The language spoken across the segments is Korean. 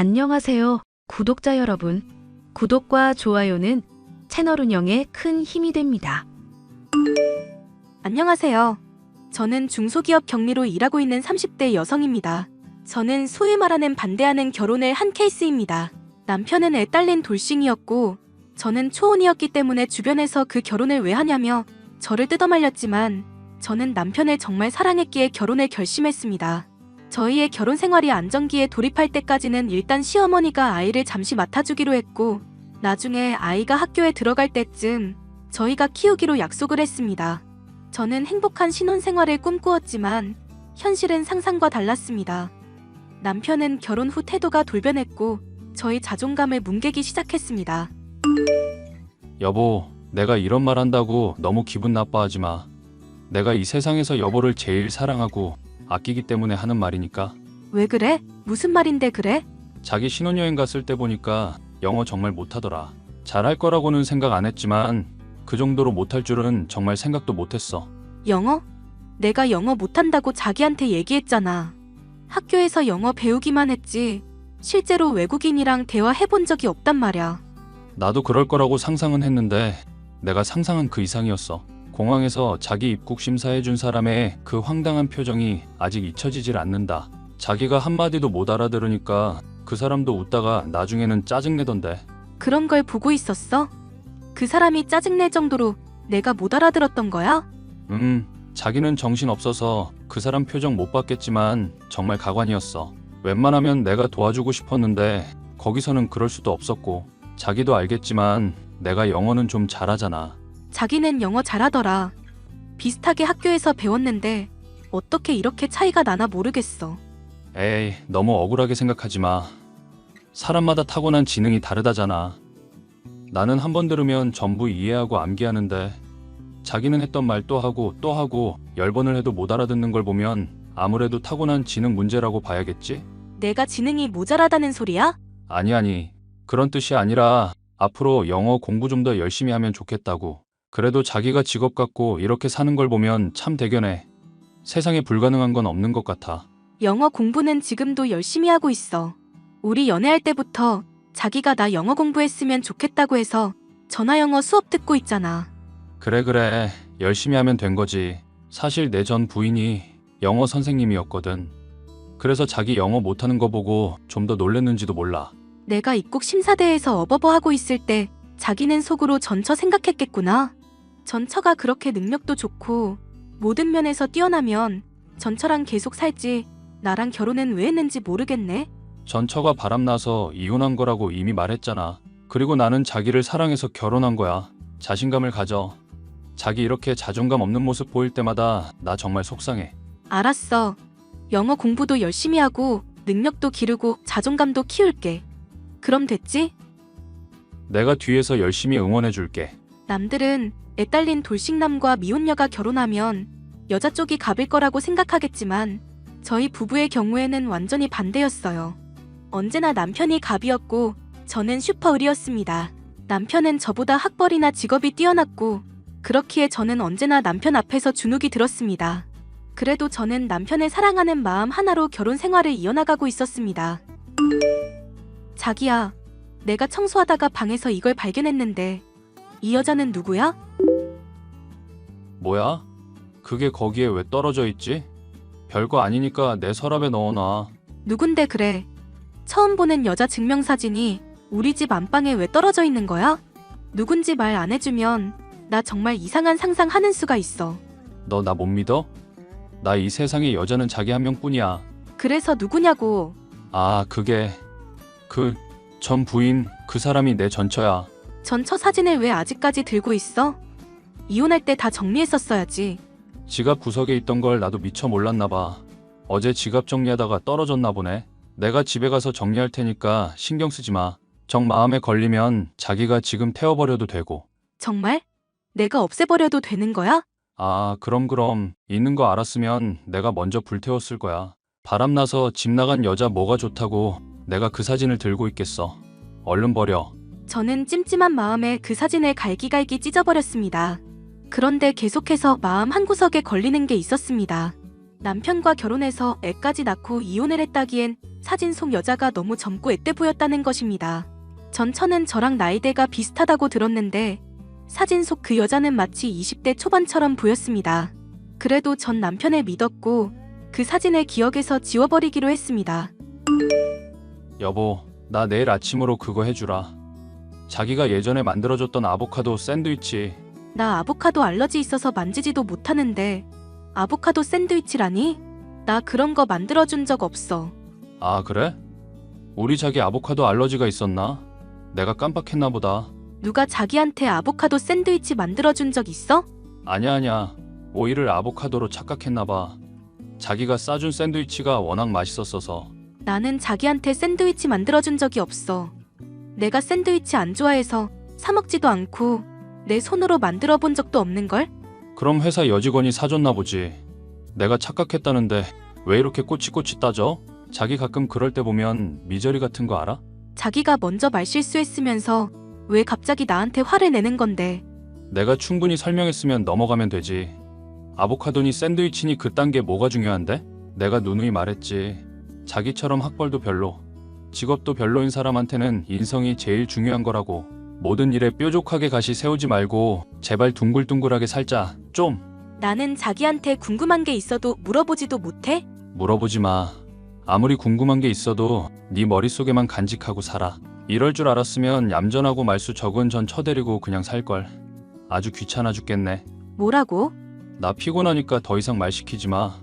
안녕하세요, 구독자 여러분. 구독과 좋아요는 채널 운영에 큰 힘이 됩니다. 안녕하세요. 저는 중소기업 격리로 일하고 있는 30대 여성입니다. 저는 소위 말하는 반대하는 결혼을 한 케이스입니다. 남편은 애 딸린 돌싱이었고, 저는 초혼이었기 때문에 주변에서 그 결혼을 왜 하냐며 저를 뜯어말렸지만, 저는 남편을 정말 사랑했기에 결혼을 결심했습니다. 저희의 결혼 생활이 안정기에 돌입할 때까지는 일단 시어머니가 아이를 잠시 맡아주기로 했고, 나중에 아이가 학교에 들어갈 때쯤 저희가 키우기로 약속을 했습니다. 저는 행복한 신혼생활을 꿈꾸었지만 현실은 상상과 달랐습니다. 남편은 결혼 후 태도가 돌변했고 저희 자존감을 뭉개기 시작했습니다. 여보, 내가 이런 말 한다고 너무 기분 나빠하지 마. 내가 이 세상에서 여보를 제일 사랑하고 아끼기 때문에 하는 말이니까. 왜 그래? 무슨 말인데 그래? 자기 신혼여행 갔을 때 보니까 영어 정말 못하더라. 잘할 거라고는 생각 안 했지만 그 정도로 못할 줄은 정말 생각도 못했어. 영어? 내가 영어 못한다고 자기한테 얘기했잖아. 학교에서 영어 배우기만 했지. 실제로 외국인이랑 대화해본 적이 없단 말이야. 나도 그럴 거라고 상상은 했는데 내가 상상한 그 이상이었어. 공항에서 자기 입국 심사해준 사람의 그 황당한 표정이 아직 잊혀지질 않는다. 자기가 한마디도 못 알아들으니까 그 사람도 웃다가 나중에는 짜증내던데. 그런 걸 보고 있었어? 그 사람이 짜증낼 정도로 내가 못 알아들었던 거야? 음, 자기는 정신 없어서 그 사람 표정 못 봤겠지만 정말 가관이었어. 웬만하면 내가 도와주고 싶었는데 거기서는 그럴 수도 없었고 자기도 알겠지만 내가 영어는 좀 잘하잖아. 자기는 영어 잘하더라. 비슷하게 학교에서 배웠는데 어떻게 이렇게 차이가 나나 모르겠어. 에이, 너무 억울하게 생각하지 마. 사람마다 타고난 지능이 다르다잖아. 나는 한 번 들으면 전부 이해하고 암기하는데 자기는 했던 말 또 하고 또 하고 열 번을 해도 못 알아듣는 걸 보면 아무래도 타고난 지능 문제라고 봐야겠지? 내가 지능이 모자라다는 소리야? 아니 아니 그런 뜻이 아니라 앞으로 영어 공부 좀 더 열심히 하면 좋겠다고 그래도 자기가 직업 갖고 이렇게 사는 걸 보면 참 대견해 세상에 불가능한 건 없는 것 같아 영어 공부는 지금도 열심히 하고 있어. 우리 연애할 때부터 자기가 나 영어 공부했으면 좋겠다고 해서 전화 영어 수업 듣고 있잖아. 그래 그래 열심히 하면 된 거지 사실 내 전 부인이 영어 선생님이었거든 그래서 자기 영어 못하는 거 보고 좀 더 놀랬는지도 몰라 내가 입국 심사대에서 어버버 하고 있을 때 자기는 속으로 전처 생각했겠구나. 전처가 그렇게 능력도 좋고 모든 면에서 뛰어나면 전처랑 계속 살지 나랑 결혼은 왜 했는지 모르겠네. 전처가 바람나서 이혼한 거라고 이미 말했잖아 그리고 나는 자기를 사랑해서 결혼한 거야 자신감을 가져 자기 이렇게 자존감 없는 모습 보일 때마다 나 정말 속상해 알았어. 영어 공부도 열심히 하고 능력도 기르고 자존감도 키울게. 그럼 됐지? 내가 뒤에서 열심히 응원해 줄게 남들은 애 딸린 돌싱남과 미혼녀가 결혼하면 여자 쪽이 갑일 거라고 생각하겠지만 저희 부부의 경우에는 완전히 반대였어요. 언제나 남편이 갑이었고 저는 슈퍼 을이었습니다. 남편은 저보다 학벌이나 직업이 뛰어났고 그렇기에 저는 언제나 남편 앞에서 주눅이 들었습니다. 그래도 저는 남편을 사랑하는 마음 하나로 결혼 생활을 이어나가고 있었습니다. 자기야, 내가 청소하다가 방에서 이걸 발견했는데 이 여자는 누구야? 뭐야? 그게 거기에 왜 떨어져 있지? 별거 아니니까 내 서랍에 넣어놔 누군데 그래? 처음 보는 여자 증명사진이 우리 집 안방에 왜 떨어져 있는 거야? 누군지 말 안 해주면 나 정말 이상한 상상하는 수가 있어. 너 나 못 믿어? 나 이 세상에 여자는 자기 한 명뿐이야 그래서 누구냐고. 아 그게 그 전 부인 그 사람이 내 전처야 전처 사진을 왜 아직까지 들고 있어? 이혼할 때 다 정리했었어야지. 지갑 구석에 있던 걸 나도 미처 몰랐나 봐. 어제 지갑 정리하다가 떨어졌나 보네. 내가 집에 가서 정리할 테니까 신경 쓰지 마. 정 마음에 걸리면 자기가 지금 태워버려도 되고. 정말? 내가 없애버려도 되는 거야? 아, 그럼 그럼 있는 거 알았으면 내가 먼저 불태웠을 거야. 바람나서 집 나간 여자 뭐가 좋다고 내가 그 사진을 들고 있겠어. 얼른 버려. 저는 찜찜한 마음에 그 사진을 갈기갈기 찢어버렸습니다. 그런데 계속해서 마음 한구석에 걸리는 게 있었습니다. 남편과 결혼해서 애까지 낳고 이혼을 했다기엔 사진 속 여자가 너무 젊고 앳돼 보였다는 것입니다. 전 처는 저랑 나이대가 비슷하다고 들었는데 사진 속 그 여자는 마치 20대 초반처럼 보였습니다. 그래도 전 남편을 믿었고 그 사진을 기억에서 지워버리기로 했습니다. 여보, 나 내일 아침으로 그거 해주라. 자기가 예전에 만들어줬던 아보카도 샌드위치. 나 아보카도 알러지 있어서 만지지도 못하는데 아보카도 샌드위치라니? 나 그런 거 만들어준 적 없어. 아, 그래? 우리 자기 아보카도 알러지가 있었나? 내가 깜빡했나 보다. 누가 자기한테 아보카도 샌드위치 만들어준 적 있어? 아냐, 아냐. 오이를 아보카도로 착각했나 봐. 자기가 싸준 샌드위치가 워낙 맛있었어서. 나는 자기한테 샌드위치 만들어준 적이 없어. 내가 샌드위치 안 좋아해서 사 먹지도 않고 내 손으로 만들어 본 적도 없는걸? 그럼 회사 여직원이 사줬나 보지. 내가 착각했다는데 왜 이렇게 꼬치꼬치 따져? 자기 가끔 그럴 때 보면 미저리 같은 거 알아? 자기가 먼저 말실수했으면서 왜 갑자기 나한테 화를 내는 건데 내가 충분히 설명했으면 넘어가면 되지. 아보카도니 샌드위치니 그딴 게 뭐가 중요한데? 내가 누누이 말했지. 자기처럼 학벌도 별로, 직업도 별로인 사람한테는 인성이 제일 중요한 거라고. 모든 일에 뾰족하게 가시 세우지 말고 제발 둥글둥글하게 살자. 좀 나는 자기한테 궁금한 게 있어도 물어보지도 못해? 물어보지 마. 아무리 궁금한 게 있어도 네 머릿속에만 간직하고 살아. 이럴 줄 알았으면 얌전하고 말수 적은 전 쳐데리고 그냥 살걸. 아주 귀찮아 죽겠네. 뭐라고? 나 피곤하니까 더 이상 말 시키지 마.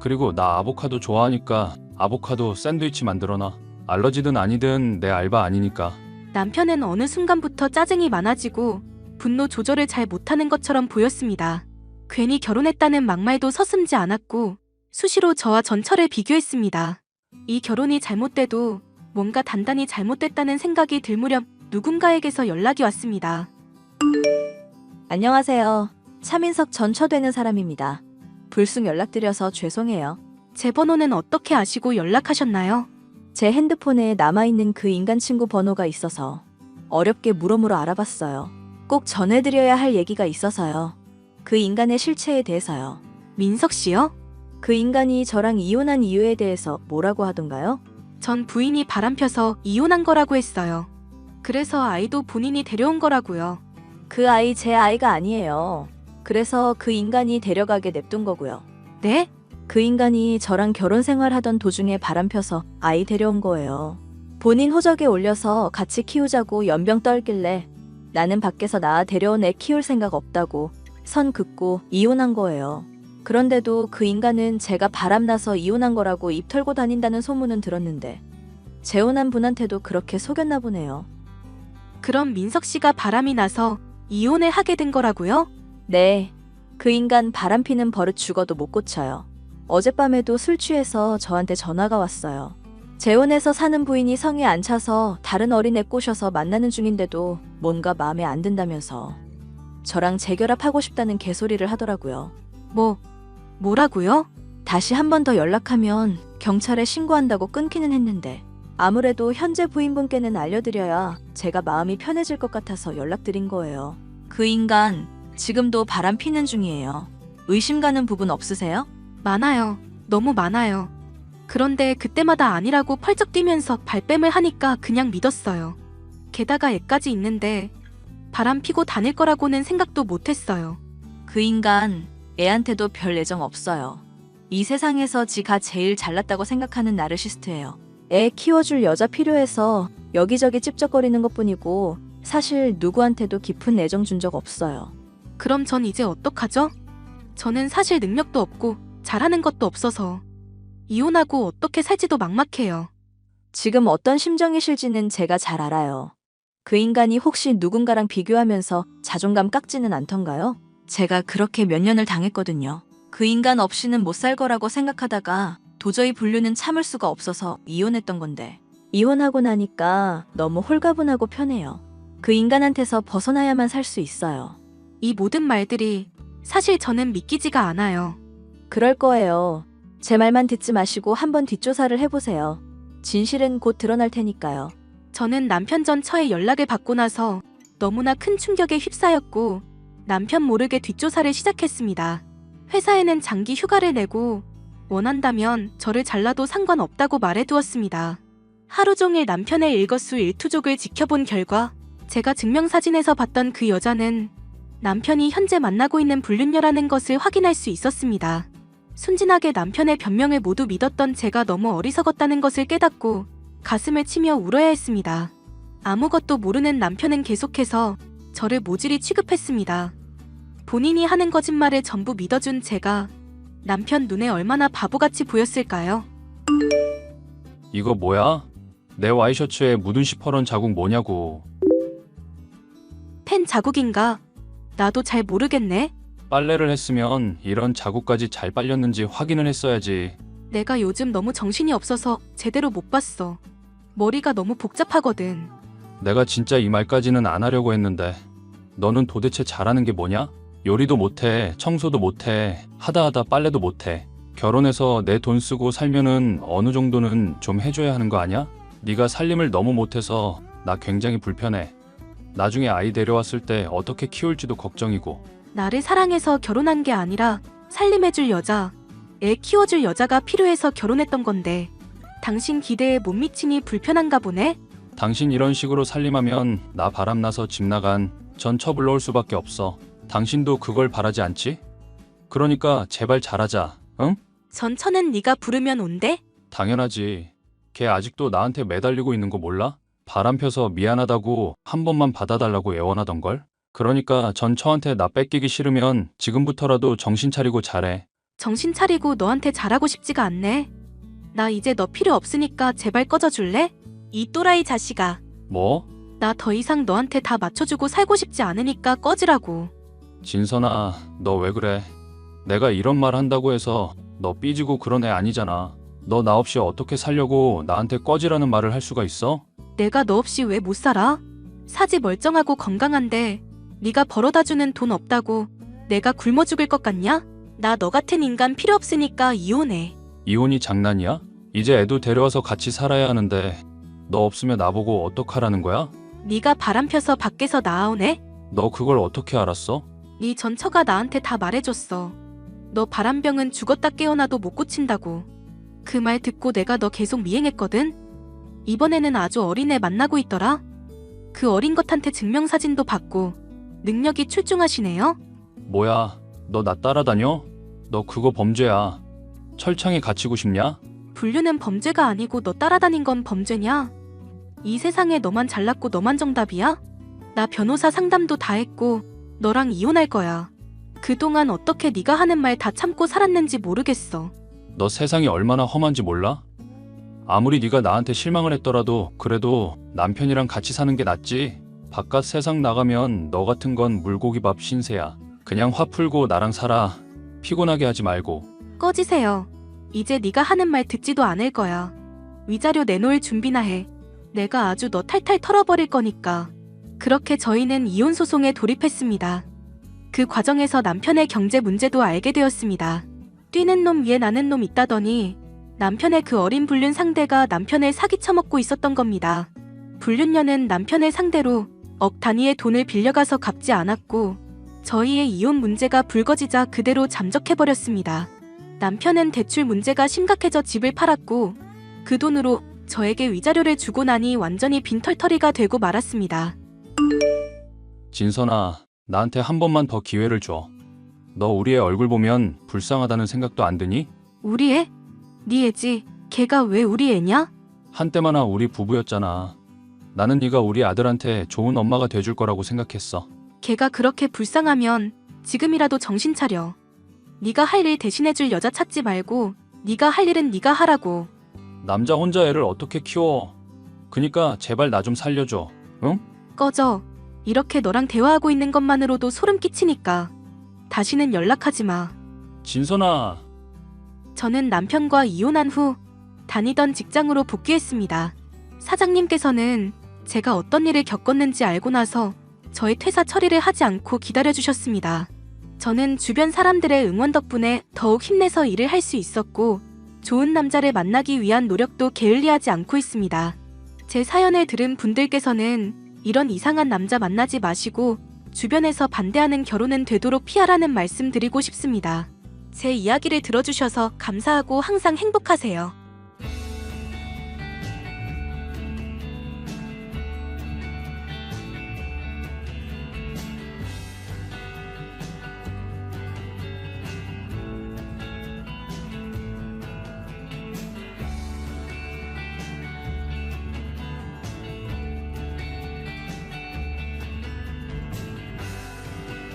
그리고 나 아보카도 좋아하니까 아보카도 샌드위치 만들어놔. 알러지든 아니든 내 알바 아니니까. 남편은 어느 순간부터 짜증이 많아지고 분노 조절을 잘 못하는 것처럼 보였습니다. 괜히 결혼했다는 막말도 서슴지 않았고 수시로 저와 전철을 비교했습니다. 이 결혼이 잘못돼도 뭔가 단단히 잘못됐다는 생각이 들 무렵 누군가에게서 연락이 왔습니다. 안녕하세요. 차민석 전처되는 사람입니다. 불쑥 연락드려서 죄송해요. 제 번호는 어떻게 아시고 연락하셨나요? 제 핸드폰에 남아있는 그 인간 친구 번호가 있어서 어렵게 물어물어 알아봤어요. 꼭 전해드려야 할 얘기가 있어서요. 그 인간의 실체에 대해서요. 민석 씨요? 그 인간이 저랑 이혼한 이유에 대해서 뭐라고 하던가요? 전 부인이 바람펴서 이혼한 거라고 했어요. 그래서 아이도 본인이 데려온 거라고요. 그 아이 제 아이가 아니에요. 그래서 그 인간이 데려가게 냅둔 거고요. 네? 그 인간이 저랑 결혼 생활하던 도중에 바람펴서 아이 데려온 거예요. 본인 호적에 올려서 같이 키우자고 연병 떨길래 나는 밖에서 나 데려온 애 키울 생각 없다고 선 긋고 이혼한 거예요. 그런데도 그 인간은 제가 바람나서 이혼한 거라고 입 털고 다닌다는 소문은 들었는데 재혼한 분한테도 그렇게 속였나 보네요. 그럼 민석 씨가 바람이 나서 이혼을 하게 된 거라고요? 네. 그 인간 바람 피는 버릇 죽어도 못 고쳐요. 어젯밤에도 술 취해서 저한테 전화가 왔어요. 재혼해서 사는 부인이 성에 안 차서 다른 어린애 꼬셔서 만나는 중인데도 뭔가 마음에 안 든다면서 저랑 재결합하고 싶다는 개소리를 하더라고요. 뭐, 뭐라고요? 다시 한 번 더 연락하면 경찰에 신고한다고 끊기는 했는데 아무래도 현재 부인분께는 알려드려야 제가 마음이 편해질 것 같아서 연락드린 거예요. 그 인간 지금도 바람 피는 중이에요. 의심 가는 부분 없으세요? 많아요. 너무 많아요. 그런데 그때마다 아니라고 펄쩍 뛰면서 발뺌을 하니까 그냥 믿었어요. 게다가 애까지 있는데 바람 피고 다닐 거라고는 생각도 못 했어요. 그 인간 애한테도 별 애정 없어요. 이 세상에서 지가 제일 잘났다고 생각하는 나르시스트예요. 애 키워줄 여자 필요해서 여기저기 찝쩍거리는 것뿐이고 사실 누구한테도 깊은 애정 준 적 없어요. 그럼 전 이제 어떡하죠? 저는 사실 능력도 없고 잘하는 것도 없어서 이혼하고 어떻게 살지도 막막해요. 지금 어떤 심정이실지는 제가 잘 알아요. 그 인간이 혹시 누군가랑 비교하면서 자존감 깎지는 않던가요? 제가 그렇게 몇 년을 당했거든요. 그 인간 없이는 못 살 거라고 생각하다가 도저히 분류는 참을 수가 없어서 이혼했던 건데. 이혼하고 나니까 너무 홀가분하고 편해요. 그 인간한테서 벗어나야만 살 수 있어요. 이 모든 말들이 사실 저는 믿기지가 않아요. 그럴 거예요. 제 말만 듣지 마시고 한번 뒷조사를 해보세요. 진실은 곧 드러날 테니까요. 저는 남편 전 처에 연락을 받고 나서 너무나 큰 충격에 휩싸였고 남편 모르게 뒷조사를 시작했습니다. 회사에는 장기 휴가를 내고 원한다면 저를 잘라도 상관없다고 말해두었습니다. 하루 종일 남편의 일거수 일투족을 지켜본 결과 제가 증명사진에서 봤던 그 여자는 남편이 현재 만나고 있는 불륜녀라는 것을 확인할 수 있었습니다. 순진하게 남편의 변명을 모두 믿었던 제가 너무 어리석었다는 것을 깨닫고 가슴을 치며 울어야 했습니다. 아무것도 모르는 남편은 계속해서 저를 모질이 취급했습니다. 본인이 하는 거짓말을 전부 믿어준 제가 남편 눈에 얼마나 바보같이 보였을까요? 이거 뭐야? 내 와이셔츠에 묻은 시퍼런 자국 뭐냐고. 펜 자국인가? 나도 잘 모르겠네. 빨래를 했으면 이런 자국까지 잘 빨렸는지 확인을 했어야지. 내가 요즘 너무 정신이 없어서 제대로 못 봤어. 머리가 너무 복잡하거든. 내가 진짜 이 말까지는 안 하려고 했는데 너는 도대체 잘하는 게 뭐냐? 요리도 못해, 청소도 못해, 하다 하다 빨래도 못해. 결혼해서 내 돈 쓰고 살면은 어느 정도는 좀 해줘야 하는 거 아니야? 네가 살림을 너무 못해서 나 굉장히 불편해. 나중에 아이 데려왔을 때 어떻게 키울지도 걱정이고 나를 사랑해서 결혼한 게 아니라 살림해줄 여자, 애 키워줄 여자가 필요해서 결혼했던 건데 당신 기대에 못 미치니 불편한가 보네? 당신 이런 식으로 살림하면 나 바람나서 집 나간 전 처불러올 수밖에 없어. 당신도 그걸 바라지 않지? 그러니까 제발 잘하자. 응? 전처는 네가 부르면 온대? 당연하지. 걔 아직도 나한테 매달리고 있는 거 몰라? 바람 펴서 미안하다고 한 번만 받아달라고 애원하던걸? 그러니까 전 처한테 나 뺏기기 싫으면 지금부터라도 정신 차리고 잘해. 정신 차리고 너한테 잘하고 싶지가 않네. 나 이제 너 필요 없으니까 제발 꺼져 줄래? 이 또라이 자식아. 뭐? 나 더 이상 너한테 다 맞춰주고 살고 싶지 않으니까 꺼지라고. 진선아, 너 왜 그래? 내가 이런 말 한다고 해서 너 삐지고 그런 애 아니잖아. 너 나 없이 어떻게 살려고 나한테 꺼지라는 말을 할 수가 있어? 내가 너 없이 왜 못 살아? 사지 멀쩡하고 건강한데 네가 벌어다주는 돈 없다고 내가 굶어 죽을 것 같냐? 나 너 같은 인간 필요 없으니까 이혼해. 이혼이 장난이야? 이제 애도 데려와서 같이 살아야 하는데 너 없으면 나보고 어떡하라는 거야? 네가 바람 펴서 밖에서 나아오네? 너 그걸 어떻게 알았어? 네 전처가 나한테 다 말해줬어. 너 바람병은 죽었다 깨어나도 못 고친다고. 그 말 듣고 내가 너 계속 미행했거든? 이번에는 아주 어린애 만나고 있더라? 그 어린 것한테 증명사진도 받고 능력이 출중하시네요? 뭐야, 너 나 따라다녀? 너 그거 범죄야. 철창에 갇히고 싶냐? 불륜은 범죄가 아니고 너 따라다닌 건 범죄냐? 이 세상에 너만 잘났고 너만 정답이야? 나 변호사 상담도 다 했고 너랑 이혼할 거야. 그동안 어떻게 네가 하는 말 다 참고 살았는지 모르겠어. 너 세상이 얼마나 험한지 몰라? 아무리 네가 나한테 실망을 했더라도 그래도 남편이랑 같이 사는 게 낫지. 바깥 세상 나가면 너 같은 건 물고기 밥 신세야. 그냥 화 풀고 나랑 살아. 피곤하게 하지 말고. 꺼지세요. 이제 네가 하는 말 듣지도 않을 거야. 위자료 내놓을 준비나 해. 내가 아주 너 탈탈 털어버릴 거니까. 그렇게 저희는 이혼 소송에 돌입했습니다. 그 과정에서 남편의 경제 문제도 알게 되었습니다. 뛰는 놈 위에 나는 놈 있다더니 남편의 그 어린 불륜 상대가 남편을 사기 쳐먹고 있었던 겁니다. 불륜녀는 남편을 상대로 억 단위의 돈을 빌려가서 갚지 않았고 저희의 이혼 문제가 불거지자 그대로 잠적해버렸습니다. 남편은 대출 문제가 심각해져 집을 팔았고 그 돈으로 저에게 위자료를 주고 나니 완전히 빈털터리가 되고 말았습니다. 진선아, 나한테 한 번만 더 기회를 줘. 너 우리 애 얼굴 보면 불쌍하다는 생각도 안 드니? 우리 애? 네 애지. 걔가 왜 우리 애냐? 한때만아 우리 부부였잖아. 나는 네가 우리 아들한테 좋은 엄마가 돼줄 거라고 생각했어. 걔가 그렇게 불쌍하면 지금이라도 정신 차려. 네가 할 일 대신해줄 여자 찾지 말고 네가 할 일은 네가 하라고. 남자 혼자 애를 어떻게 키워? 그니까 제발 나 좀 살려줘. 응? 꺼져. 이렇게 너랑 대화하고 있는 것만으로도 소름 끼치니까. 다시는 연락하지 마. 진선아, 저는 남편과 이혼한 후 다니던 직장으로 복귀했습니다. 사장님께서는 제가 어떤 일을 겪었는지 알고 나서 저의 퇴사 처리를 하지 않고 기다려주셨습니다. 저는 주변 사람들의 응원 덕분에 더욱 힘내서 일을 할 수 있었고 좋은 남자를 만나기 위한 노력도 게을리하지 않고 있습니다. 제 사연을 들은 분들께서는 이런 이상한 남자 만나지 마시고 주변에서 반대하는 결혼은 되도록 피하라는 말씀 드리고 싶습니다. 제 이야기를 들어주셔서 감사하고 항상 행복하세요.